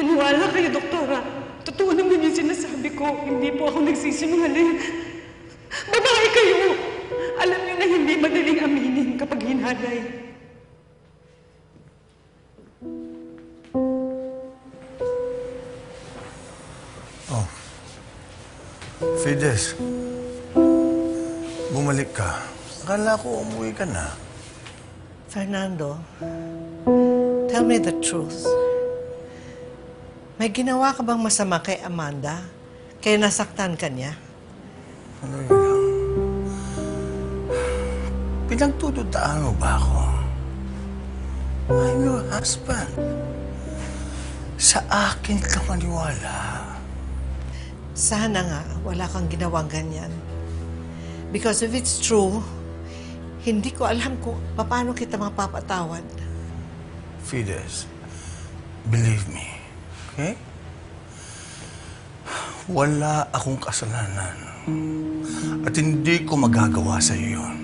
Maniwala kayo, doktora. Totoo naman yung sinasabi ko. Hindi po ako nagsisinungaling. Babae kayo! Alam niyo na hindi madaling aminin kapag hinalay. Oh. Fides. Bumalik ka. Akala ko umuwi ka na. Fernando, tell me the truth. May ginawa ka bang masama kay Amanda? Kaya nasaktan ka niya? Ano yun? Pinagtututaan mo ba ako? I'm your husband. Sa akin ka maniwala. Sana nga wala kang ginawang ganyan. Because if it's true, hindi ko alam kung paano kita mapapatawad. Fides, believe me, okay? Wala akong kasalanan. At hindi ko magagawa sa iyo yun.